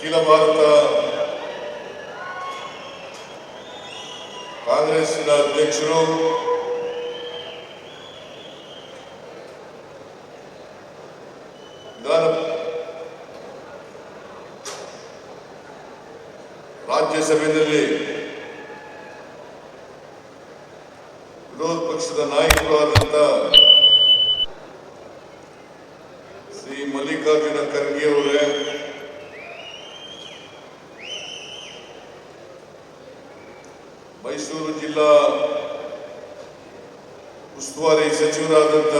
ಅಖಿಲ ಭಾರತ ಕಾಂಗ್ರೆಸ್ನ ಅಧ್ಯಕ್ಷರು ರಾಜ್ಯಸಭೆಯಲ್ಲಿ ವಿರೋಧ ಪಕ್ಷದ ನಾಯಕರು ಆದಂತ ಶ್ರೀ ಮಲ್ಲಿಕಾರ್ಜುನ ಖರ್ಗೆ ಅವರೇ ಮೈಸೂರು ಜಿಲ್ಲಾ ಉಸ್ತುವಾರಿ ಸಚಿವರಾದಂಥ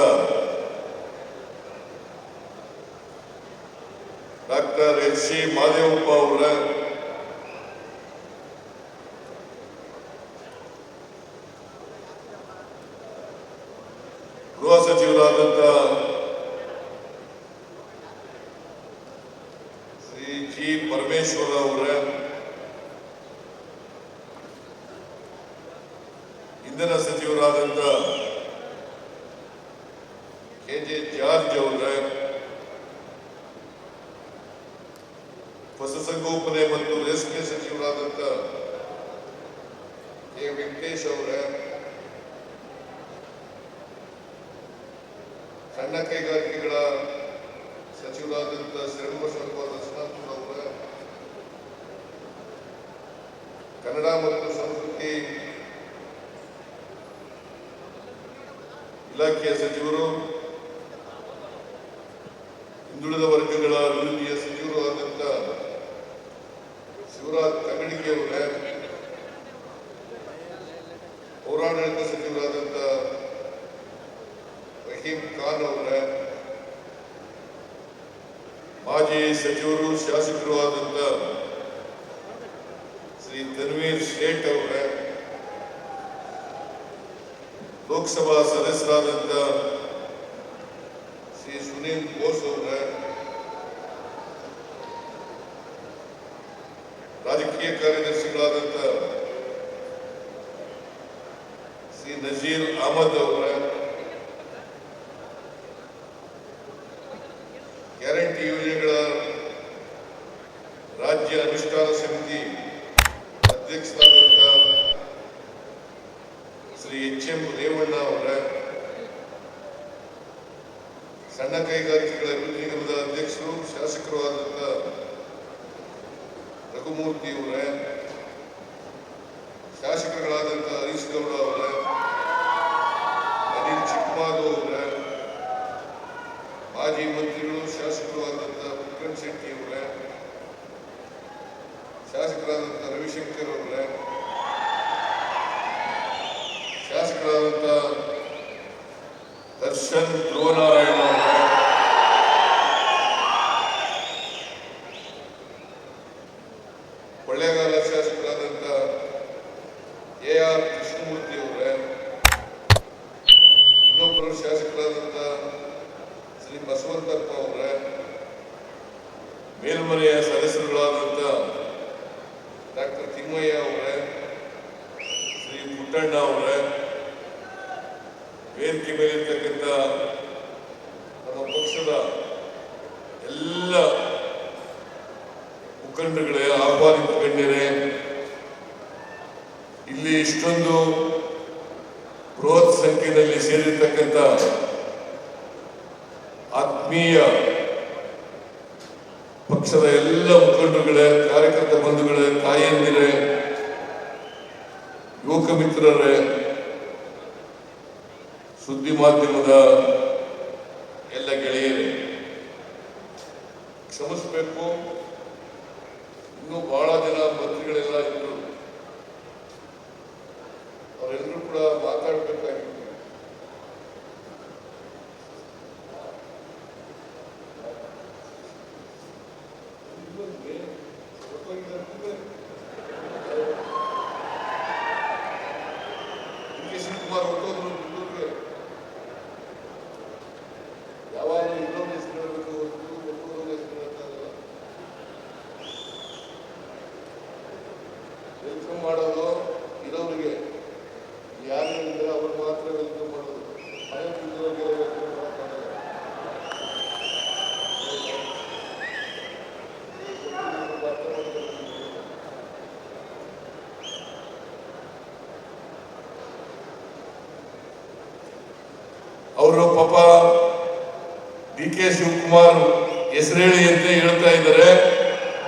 ಡಾಕ್ಟರ್ ಎಚ್ ಸಿ ಮಾದೇವಪ್ಪ ಅವರ ಗೃಹ ಸಚಿವರಾದಂಥ ಶ್ರೀ ಜಿ ಪರಮೇಶ್ವರ ಅವರ ಇಂಧನ ಸಚಿವರಾದಂಥ ಕೆ ಜೆ ಜಾರ್ಜ್ ಅವರ ಪಶುಸಂಗೋಪನೆ ಮತ್ತು ರೇಷ್ಮೆ ಸಚಿವರಾದಂಥ ಕೆ ವೆಂಕಟೇಶ್ ಅವರ ಸಣ್ಣ ಕೈಗಾರಿಕೆಗಳ ಸಚಿವರಾದಂಥ ಶ್ರೀನಿವಾಸಪ್ಪ ದರ್ಶನಾಥ್ ಅವರ, ಕನ್ನಡ ಮತ್ತು ಸಂಸ್ಕೃತಿ ಇಲಾಖೆಯ ಸಚಿವರು, ಹಿಂದುಳಿದ ವರ್ಗಗಳ ಅಭಿವೃದ್ಧಿಯ ಸಚಿವರು ಆದಂಥ ಶಿವರಾಜ್ ಕನ್ನಡಿಗೆ ಅವರ, ಪೌರಾಡಳಿತ ಸಚಿವರಾದಂಥ ರಹೀಂ ಖಾನ್ ಅವರ. ಮಾಜಿ ಸಚಿವರು ಶಾಸಕರು ಆದಂಥ ಶ್ರೀ ತನ್ವೀರ್ ಶೇಟ್ ಅವರ. ಲೋಕಸಭಾ ಸದಸ್ಯರಾದಂಥ ಶ್ರೀ ಸುನೀಲ್ ಘೋಷ್ ಅವರ. ರಾಜಕೀಯ ಕಾರ್ಯದರ್ಶಿಗಳಾದಂಥ ಶ್ರೀ ನಜೀರ್ ಅಹಮದ್ ಅವರ. ಶ್ರೀ ಎಚ್ ಎಂ ರೇವಣ್ಣ ಅವರ ಸಣ್ಣ ಕೈಗಾರಿಕೆಗಳ ಅಭಿವೃದ್ಧಿ ನಿಗಮದ ಅಧ್ಯಕ್ಷರು, ಶಾಸಕರು ಆದಂಥ ರಘುಮೂರ್ತಿ ಅವರ ಶಾಸಕರುಗಳಾದಂಥ ಹರೀಶ್ ಗೌಡ ಅವರ, ಅನಿಲ್ ಚಿಕ್ಕಮಾಧು ಅವರ, ಮಾಜಿ ಮಂತ್ರಿಗಳು, ಶಾಸಕರು ಆದಂಥ ವಿಕ್ರಮ್ ಶೆಟ್ಟಿ ಅವರ ಶಾಸಕರಾದಂಥ ರವಿಶಂಕರ್ ಅವರ ಶಾಸಕರಾದಂಥ ದರ್ಶನ್ ಧ್ರುವನಾರಾಯಣ ಕೊಳ್ಳೇಗಾಲ ಶಾಸಕರಾದಂಥ ಎ ಆರ್ ಕೃಷ್ಣಮೂರ್ತಿ ಅವರೇ. ಇನ್ನೊಬ್ಬರು ಶಾಸಕರಾದಂಥ ಶ್ರೀ ಬಸವಂತಪ್ಪ ಅವರೇ. ಮೇಲ್ಮನೆಯ ಸದಸ್ಯರುಗಳಾದಂಥ ಡಾಕ್ಟರ್ ತಿಮ್ಮಯ್ಯ ಅವರೇ. ಶ್ರೀ ಪುಟ್ಟಣ್ಣ ಅವರ. ವೇದಿಕೆ ಮೇಲಿರ್ತಕ್ಕಂಥ ನಮ್ಮ ಪಕ್ಷದ ಎಲ್ಲ ಮುಖಂಡಗಳೇ ಆಹ್ವಾನಿತ ಗಣ್ಯರೇ, ಇಲ್ಲಿ ಇಷ್ಟೊಂದು ಬೃಹತ್ ಸಂಖ್ಯೆಯಲ್ಲಿ ಸೇರಿರ್ತಕ್ಕಂಥ ಆತ್ಮೀಯ ಪಕ್ಷದ ಎಲ್ಲ ಮುಖಂಡರುಗಳೇ, ಕಾರ್ಯಕರ್ತ ಬಂಧುಗಳೇ ತಾಯಿಯಂದಿರೇ ಯುವಕ ಮಿತ್ರರೇ ಸುದ್ದಿ ಮಾಧ್ಯಮದ ಎಲ್ಲ ಗೆಳೆಯರೇ ಕ್ಷಮಿಸಬೇಕು. ಇನ್ನೂ ಬಹಳ ಜನ ಮಂತ್ರಿಗಳೆಲ್ಲ ವೆಲ್ಕಮ್ ಮಾಡೋದು ಇರೋರಿಗೆ ಯಾರು ಇಲ್ಲ ಅವ್ರು ಮಾತ್ರ ವೆಲ್ಕಮ್ ಮಾಡೋದು. ಮನೆ ಬಿದ್ದವರಿಗೆ ಅವರು ಪಾಪ ಡಿ ಕೆ ಶಿವಕುಮಾರ್ ಹೆಸರೇಳಿ ಅಂತ ಹೇಳ್ತಾ ಇದ್ದಾರೆ.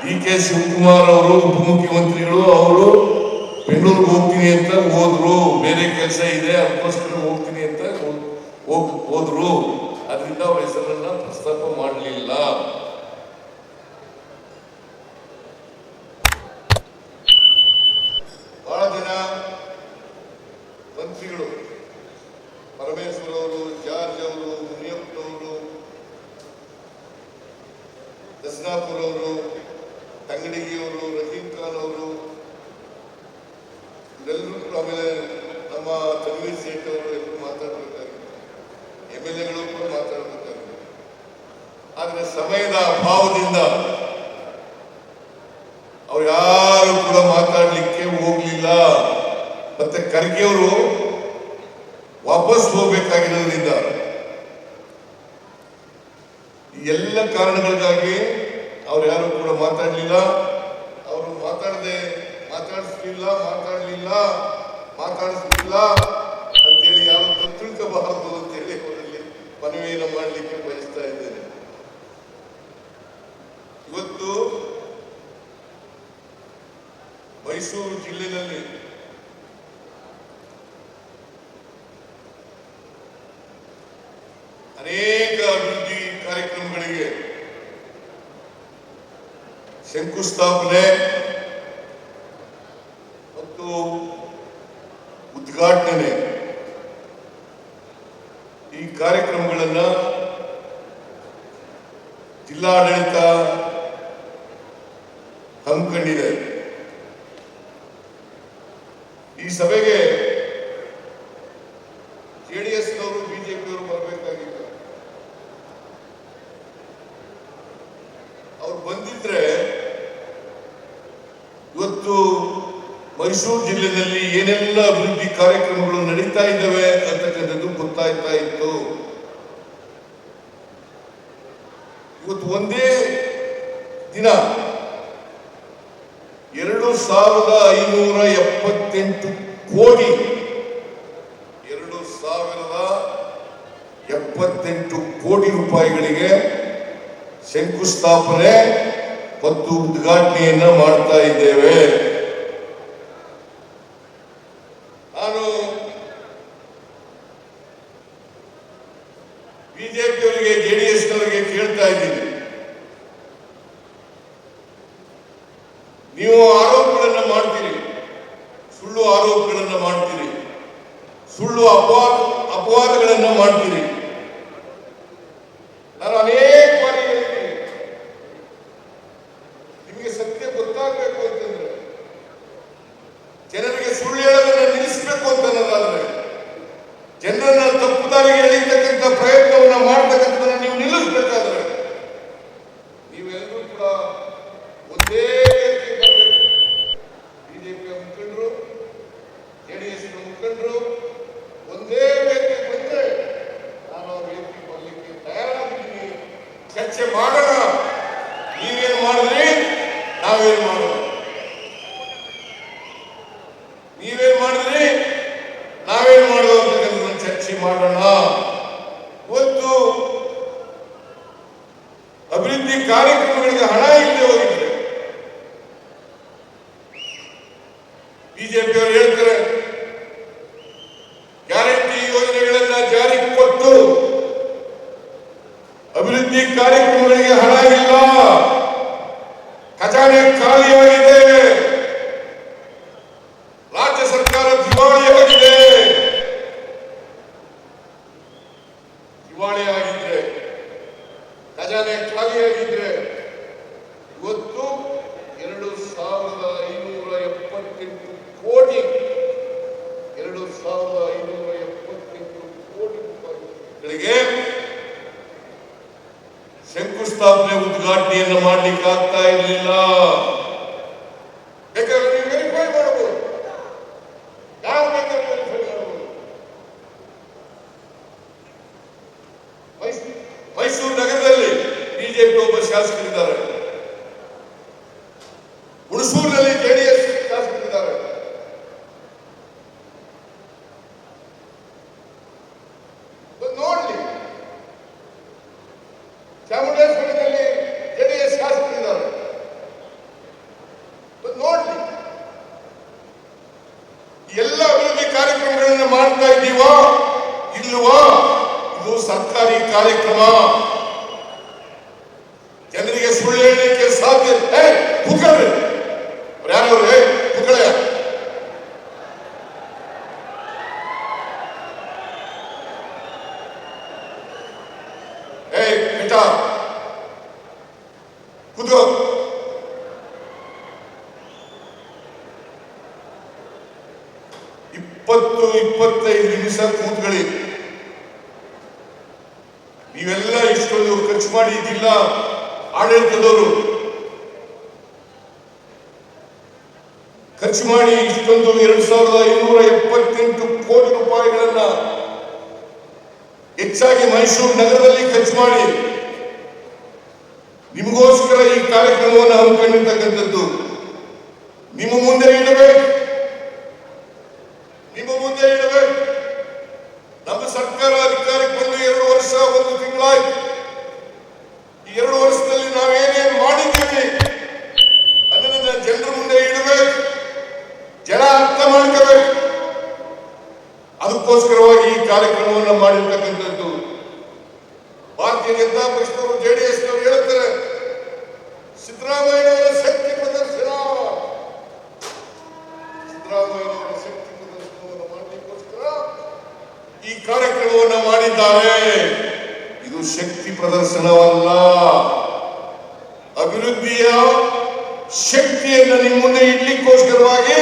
ಡಿ ಕೆ ಶಿವಕುಮಾರ್ ಅವರು ಉಪಮುಖ್ಯಮಂತ್ರಿಗಳು, ಅವರು ಬೆಂಗಳೂರಿಗೆ ಹೋಗ್ತೀನಿ ಅಂತ ಹೋದ್ರು. ಬೇರೆ ಕೆಲಸ ಇದೆ, ಅದಕ್ಕೋಸ್ಕರ ಹೋಗ್ತೀನಿ ಅಂತ ಹೋದ್ರು. ಅದರಿಂದ ಅವ್ರ ಹೆಸರನ್ನ ಪ್ರಸ್ತಾಪ ಮಾಡಲಿಲ್ಲ. ಬಹಳ ದಿನ ಮಂತ್ರಿಗಳು, ಪರಮೇಶ್ವರ್ ಅವರು, ಜಾರ್ಜ್ ಅವರು ಮುನಿಯಪ್ಪನವರು ದಸ್ನಾಪುರ್ ಅವರು ತಂಗಡಿಗಿಯವರು, ರಹೀಂ ಖಾನ್ ಅವರು, ಇದೆಲ್ಲರೂ ಆಮೇಲೆ ನಮ್ಮ ತನ್ವೀರ್ ಸೇಠ್ ಅವರು ಎಲ್ಲರೂ ಮಾತಾಡಬೇಕಾಗಿತ್ತು ಎಂ ಎಲ್ ಎಗಳು ಕೂಡ ಮಾತಾಡಬೇಕಾಗಿತ್ತು ಆದರೆ ಸಮಯದ ಅಭಾವದಿಂದ ಅವ್ರು ಯಾರು ಕೂಡ ಮಾತಾಡಲಿಕ್ಕೆ ಹೋಗ್ಲಿಲ್ಲ. ಮತ್ತೆ ಖರ್ಗೆ ಅವರು ವಾಪಸ್ ಹೋಗ್ಬೇಕಾಗಿರೋದ್ರಿಂದ ಎಲ್ಲ ಕಾರಣಗಳಿಗಾಗಿ ಅವ್ರು ಯಾರು ಕೂಡ ಮಾತಾಡಲಿಲ್ಲ. ಅವರು ಮಾತಾಡದೆ ಮಾತಾಡಿಸ್ಲಿಲ್ಲ, ಮಾತಾಡಲಿಲ್ಲ, ಮಾತಾಡಿಸ್ಲಿಲ್ಲ ಅಂತೇಳಿ ಯಾವ ತಿಳ್ಕೋಬಾರದು ಅಂತೇಳಿ ಅವರಲ್ಲಿ ಮನವಿಯನ್ನು ಮಾಡಲಿಕ್ಕೆ ಬಯಸ್ತಾ ಇದ್ದೇನೆ. ಇವತ್ತು ಮೈಸೂರು ಜಿಲ್ಲೆಯಲ್ಲಿ ಅನೇಕ ಅಭಿವೃದ್ಧಿ ಕಾರ್ಯಕ್ರಮಗಳಿಗೆ ಶಂಕುಸ್ಥಾಪನೆ ಮತ್ತು ಉದ್ಘಾಟನೆ ಈ ಕಾರ್ಯಕ್ರಮಗಳನ್ನು ಜಿಲ್ಲಾಡಳಿತ ಹಮ್ಮಿಕೊಂಡಿದೆ. ಈ ಸಭೆಗೆ ಜೆಡಿಎಸ್ನವರು ಬಿಜೆಪಿಯವರು ಬರಬೇಕಾಗಿತ್ತು ಅವ್ರು ಬಂದಿದ್ರೆ ಇವತ್ತು ಮೈಸೂರು ಜಿಲ್ಲೆಯಲ್ಲಿ ಏನೆಲ್ಲ ಅಭಿವೃದ್ಧಿ ಕಾರ್ಯಕ್ರಮಗಳು ನಡೀತಾ ಇದ್ದಾವೆ ಅಂತಕ್ಕಂಥದ್ದು ಗೊತ್ತಾಯ್ತಾ ಇತ್ತು. ಇವತ್ತು ಒಂದೇ ದಿನ, ಎರಡು ಸಾವಿರದ ಐನೂರ ಎಪ್ಪತ್ತೆಂಟು ಕೋಟಿ, ಎರಡು ಸಾವಿರದ ಎಪ್ಪತ್ತೆಂಟು ಕೋಟಿ ರೂಪಾಯಿಗಳಿಗೆ ಶಂಕುಸ್ಥಾಪನೆ ಮತ್ತು ಉದ್ಘಾಟನೆಯನ್ನ ಮಾಡ್ತಾ ಇದ್ದೇವೆ. ನಾನು ಬಿಜೆಪಿಯವರಿಗೆ ಜೆಡಿಎಸ್ನವರಿಗೆ ಕೇಳ್ತಾ ಇದ್ದೀನಿ. ನೀವು ಚರ್ಚೆ ಮಾಡೋಣ ನೀವೇನು ಮಾಡಿದ್ರಿ ನಾವೇನು ಮಾಡೋಣ ಅಭಿವೃದ್ಧಿ ಕಾರ್ಯಕ್ರಮಗಳಿಗೆ ಹಣ ಮಾಡ್ಲಿಕ್ಕೆ ಆಗ್ತಾ ಇರಲಿಲ್ಲ ಬೇಕಾದ್ರೆ ನೀವು ವೆರಿಫೈ ಮಾಡಬಹುದು ಯಾರು ಬೇಕಾದ್ರೆ ವೆರಿಫೈ ಮಾಡಬಹುದು ಮೈಸೂರು ಮೈಸೂರು ನಗರದಲ್ಲಿ ಬಿಜೆಪಿ ಒಬ್ಬ ಶಾಸಕರಿದ್ದಾರೆ ಹುಣಸೂರಿನಲ್ಲಿ ಜೆಡಿಎಸ್ ಶಾಸಕರಿದ್ದಾರೆ ಬಂದು ನೋಡ್ಲಿ ಚಾಮುಂಡೇಶ್ವರಿಯಲ್ಲಿ ಜೆಡಿಎಸ್ ಶಾಸಕರಿದ್ದಾರೆ ಬಂದು ನೋಡ್ಲಿ ಎಲ್ಲ ಅಭಿವೃದ್ಧಿ ಕಾರ್ಯಕ್ರಮಗಳನ್ನ ಮಾಡ್ತಾ ಇದ್ದೀವಾ ಇಲ್ವಾ ಇದು ಸರ್ಕಾರಿ ಕಾರ್ಯಕ್ರಮ ಜನರಿಗೆ ಸುಳ್ಳು ಹೇಳಲಿಕ್ಕೆ ಸಾಧ್ಯ ಏ ಅವ್ರು ಯಾರು ಏ ಕೂತ್ಕೊಳ್ಳ. ಏ ಇಪ್ಪತ್ತು, ಇಪ್ಪತ್ತೈದು ನಿಮಿಷ ಕೂತ್ಕೊಳ್ಳಿ. ನೀವೆಲ್ಲ ಇಷ್ಟೊಂದು ಖರ್ಚು ಮಾಡಿ ಜಿಲ್ಲಾ ಆಡಳಿತದವರು. ಖರ್ಚು ಮಾಡಿ ಇಷ್ಟೊಂದು ಎರಡು ಸಾವಿರದ ಐನೂರ ಎಪ್ಪತ್ತೆಂಟು ಕೋಟಿ ರೂಪಾಯಿಗಳನ್ನ ಹೆಚ್ಚಾಗಿ ಮೈಸೂರು ನಗರದಲ್ಲಿ ಖರ್ಚು ಮಾಡಿ ನಿಮಗೋಸ್ಕರ ಈ ಕಾರ್ಯಕ್ರಮವನ್ನು ಹಮ್ಮಿಕೊಂಡಿರ್ತಕ್ಕಂಥದ್ದು. ನಿಮ್ಮ ಮುಂದೆ ಇಡಬೇಕು. ನಿಮ್ಮ ಮುಂದೆ ಇಡಬೇಕು. ನಮ್ಮ ಸರ್ಕಾರ ಅಧಿಕಾರಕ್ಕೆ ಬಂದು ಎರಡು ವರ್ಷ, ಒಂದು ತಿಂಗಳಾಯ್ತು. ಈ ಕಾರ್ಯಕ್ರಮವನ್ನು ಮಾಡಿದ್ದಾರೆ. ಇದು ಶಕ್ತಿ ಪ್ರದರ್ಶನವಲ್ಲ. ಅಭಿವೃದ್ಧಿಯ ಶಕ್ತಿಯನ್ನು ನಿಮ್ಮ ಮುಂದೆ ಇಡ್ಲಿಕ್ಕೋಸ್ಕರವಾಗಿ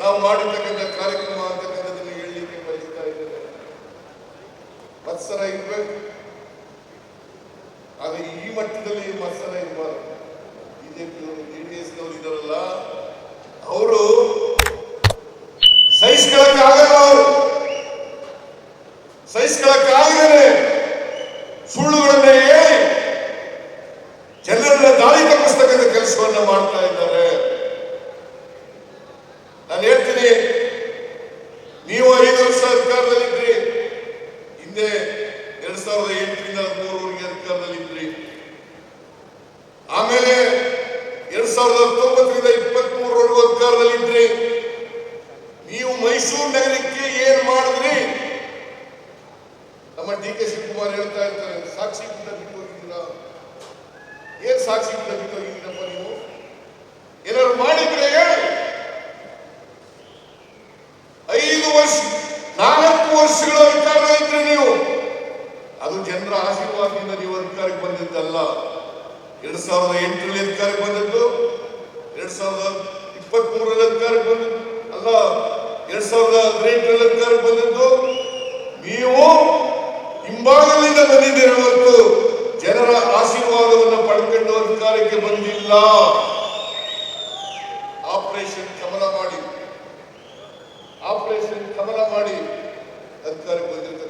ನಾವು ಮಾಡಿರ್ತಕ್ಕಂಥ ಕಾರ್ಯಕ್ರಮ ಅಂತಕ್ಕಂಥದ್ದನ್ನು ಹೇಳಲಿಕ್ಕೆ ಬಯಸ್ತಾ ಇದ್ದೇವೆ ಮತ್ಸರ ಇರಬೇಕು. ಆದರೆ ಈ ಮಟ್ಟದಲ್ಲಿ ಮತ್ಸರ ಇರಬಾರ್ದು. ಬಿಜೆಪಿಯವರು ಜೆಡಿಎಸ್ನವರು ಇದಾರಲ್ಲ ಅವರು ಸಹಿಸ್ಕೊಳಕ್ಕಾಗಲ್ಲ ಅವರು ಸಹಿಸ್ಕೊಳಕ್ಕಾಗದೆ ಸುಳ್ಳುಗಳನ್ನೇ ಹೇಳಿ ಜನರನ್ನ ದಾರಿ ತಪ್ಪಿಸ್ತಕ್ಕಂಥ ಕೆಲಸವನ್ನ ಮಾಡ್ತಾ ಇದ್ದಾರೆ ನಾನು ಹೇಳ್ತೀನಿ ನೀವು ಐದು ವರ್ಷ ಅಧಿಕಾರದಲ್ಲಿದ್ರಿ ಹಿಂದೆ ಎರಡ್ ಸಾವಿರದ ಎಂಟರಿಂದ ಹದಿಮೂರವರೆಗೆ ಅಧಿಕಾರದಲ್ಲಿದ್ರಿ ಆಮೇಲೆ ಎರಡ್ ಸಾವಿರದ ಹತ್ತೊಂಬತ್ತರಿಂದ ಇಪ್ಪತ್ತ್ ಮೂರವರೆಗೂ ಅಧಿಕಾರದಲ್ಲಿದ್ರಿ ನೀವು ಮೈಸೂರು ನಗರಕ್ಕೆ ಏನ್ ಮಾಡಿದ್ರಿ? ನಮ್ಮ ಡಿ ಕೆ ಶಿವಕುಮಾರ್ ಹೇಳ್ತಾ ಇರ್ತಾರೆ, ಸಾಕ್ಷಿ ಪುಟ ಬಿಟ್ಟು ಏನ್ ಸಾಕ್ಷಿ ಹೋಗಿದ್ದೀರಪ್ಪ ನೀವು? ಏನಾದ್ರು ಮಾಡಿದ್ರೆ ಹೇಳಿ. ಐದು ವರ್ಷ, ನಾಲ್ಕು ವರ್ಷಗಳ ಅಧಿಕಾರದಲ್ಲಿದ್ರಿ ನೀವು. ಅದು ಜನರ ಆಶೀರ್ವಾದದಿಂದ ನೀವು ಅಧಿಕಾರಕ್ಕೆ ಬಂದಿದ್ದಲ್ಲ. ಎರಡ್ ಸಾವಿರದ ಎಂಟರಲ್ಲಿ ಅಧಿಕಾರಕ್ಕೆ ಬಂದದ್ದು, ಎರಡ್ ಸಾವಿರದ ಇಪ್ಪತ್ತ್ ಮೂರರಲ್ಲಿ ಅಧಿಕಾರಕ್ಕೆ ಬಂದದ್ದು, ಅಲ್ಲ, ಎರಡ್ ಸಾವಿರದ ಹದಿನೆಂಟರಲ್ಲಿ ಅಧಿಕಾರಕ್ಕೆ ಬಂದದ್ದು, ನೀವು ಹಿಂಭಾಗದಿಂದ ಬಂದಿದ್ದೀರಿ ಹೊರತು ಜನರ ಆಶೀರ್ವಾದವನ್ನು ಪಡ್ಕೊಂಡು ಅಧಿಕಾರಕ್ಕೆ ಬಂದಿಲ್ಲ. ಆಪರೇಷನ್ ಕಮಲ ಮಾಡಿ, ಆಪರೇಷನ್ ಕಮಲ ಮಾಡಿ ಅಧಿಕಾರಕ್ಕೆ ಇವರು